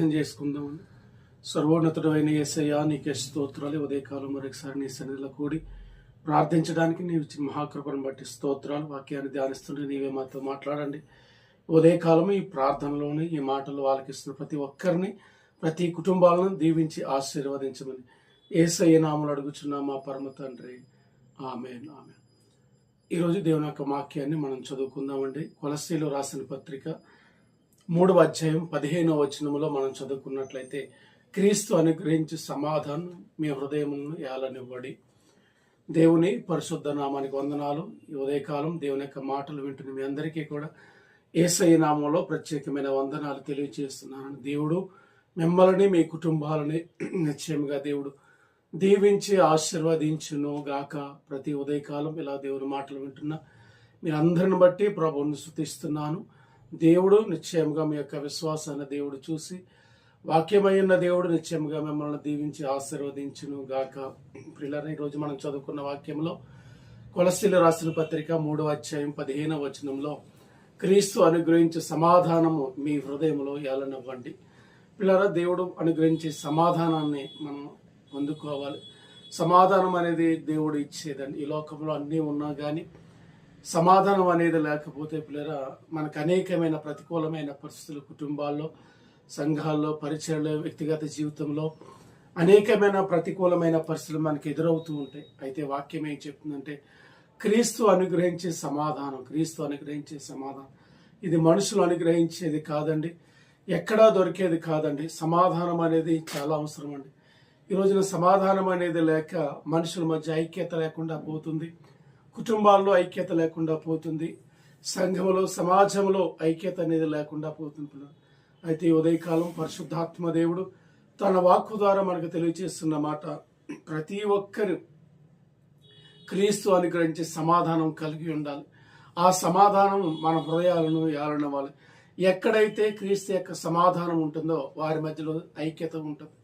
ప్రార్థన చేసుకుందామండి సర్వోన్నతుడు అయిన ఏసయ్య నీకే స్తోత్రాలు. ఈ ఉదయకాలం మరొకసారి నీ సన్నిధిలో కూడి ప్రార్థించడానికి నీవు ఇచ్చిన మహాకృపను బట్టి స్తోత్రాలు వాక్యాన్ని ధ్యానిస్తుంటే నీవే మాతో మాట్లాడండి. ఉదయకాలం ఈ ప్రార్థనలోని ఈ మాటలు ఆలకిస్తున్న ప్రతి ఒక్కరిని ప్రతి కుటుంబాలను దీవించి ఆశీర్వదించమని ఏసయ్య నామలు అడుగుచున్నా మా పరమ తండ్రి. ఆమె ఆమె ఈరోజు దేవుని యొక్క వాక్యాన్ని మనం చదువుకుందామండి. కొలసీలో రాసిన పత్రిక మూడవ అధ్యాయం పదిహేనవ వచనంలో మనం చదువుకున్నట్లయితే క్రీస్తు అనుగ్రహించి సమాధానం మీ హృదయమును ఏలనివ్వడి. దేవుని పరిశుద్ధ నామానికి వందనాలు. ఈ ఉదయకాలం దేవుని యొక్క మాటలు వింటున్న మీ అందరికీ కూడా ఏసఐ నామంలో ప్రత్యేకమైన వందనాలు తెలియజేస్తున్నాను దేవుడు మిమ్మల్ని మీ కుటుంబాలని నిశ్చయముగా దేవుడు దీవించి ఆశీర్వదించును గాక. ప్రతి ఉదయకాలం ఇలా దేవుని మాటలు వింటున్నా మీ అందరిని బట్టి ప్రభువుని శృతిస్తున్నాను దేవుడు నిశ్చయంగా మీ యొక్క విశ్వాసాన్ని దేవుడు చూసి వాక్యమైన దేవుడు నిశ్చయంగా మిమ్మల్ని దీవించి ఆశీర్వదించును గాక. పిల్లలని ఈరోజు మనం చదువుకున్న వాక్యంలో కొలసీలు రాసిన పత్రిక మూడవ అధ్యాయం పదిహేనవ వచనంలో క్రీస్తు అనుగ్రహించే సమాధానము మీ హృదయంలో ఏలనివ్వండి. పిల్లల దేవుడు అనుగ్రహించే సమాధానాన్ని మనం అందుకోవాలి సమాధానం అనేది దేవుడు ఇచ్చేదండి. ఈ లోకంలో అన్నీ ఉన్నా కానీ సమాధానం అనేది లేకపోతే పిల్లరా మనకు అనేకమైన ప్రతికూలమైన పరిస్థితులు కుటుంబాల్లో సంఘాల్లో పరిచయాల్లో వ్యక్తిగత జీవితంలో అనేకమైన ప్రతికూలమైన పరిస్థితులు మనకి ఎదురవుతూ ఉంటాయి. అయితే వాక్యం ఏం చెప్తుందంటే క్రీస్తు అనుగ్రహించే సమాధానం క్రీస్తు అనుగ్రహించే సమాధానం. ఇది మనుషులు అనుగ్రహించేది కాదండి ఎక్కడా దొరికేది కాదండి. సమాధానం అనేది చాలా అవసరం అండి ఈ రోజున సమాధానం అనేది లేక మనుషుల మధ్య ఐక్యత లేకుండా పోతుంది. కుటుంబాల్లో ఐక్యత లేకుండా పోతుంది. సంఘంలో సమాజంలో ఐక్యత అనేది లేకుండా పోతుంది పిల్లలు. అయితే ఉదయకాలం పరిశుద్ధాత్మ దేవుడు తన వాక్కు ద్వారా మనకు తెలియజేస్తున్న మాట ప్రతి ఒక్కరు క్రీస్తు అనుగ్రహించే సమాధానం కలిగి ఉండాలి. ఆ సమాధానం మన హృదయాలను ఏలనవ్వాలి. ఎక్కడైతే క్రీస్తు యొక్క సమాధానం ఉంటుందో వారి మధ్యలో ఐక్యత ఉంటుంది.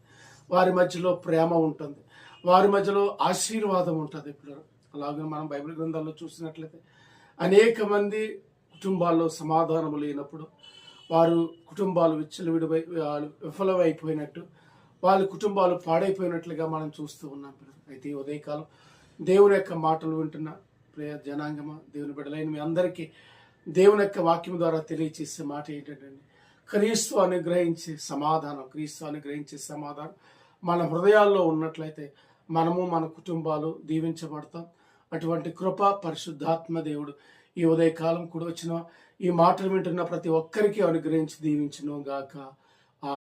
వారి మధ్యలో ప్రేమ ఉంటుంది. వారి మధ్యలో ఆశీర్వాదం ఉంటుంది ఇప్పుడు అలాగే మనం బైబిల్ గ్రంథాల్లో చూసినట్లయితే అనేక మంది కుటుంబాల్లో సమాధానం లేనప్పుడు వారు కుటుంబాలు విచ్చలవిడిపై విఫలమైపోయినట్టు వాళ్ళ కుటుంబాలు పాడైపోయినట్లుగా మనం చూస్తూ ఉన్నాం. అయితే ఈ ఉదయకాలం దేవుని యొక్క మాటలు వింటున్న ప్రియ జనాంగమ దేవుని బిడ్డలైన మీ అందరికీ దేవుని యొక్క వాక్యం ద్వారా తెలియచేసే మాట ఏంటంటే క్రీస్తు అనుగ్రహించే సమాధానం క్రీస్తు అనుగ్రహించే సమాధానం. మన హృదయాల్లో ఉన్నట్లయితే మనము మన కుటుంబాలు దీవించబడతాం. అటువంటి కృప పరిశుద్ధాత్మ దేవుడు. ఈ ఉదయకాలం కూడా వచ్చిన ఈ మాటలు వింటున్న ప్రతి ఒక్కరికి అనుగ్రహించి దీవించును గాక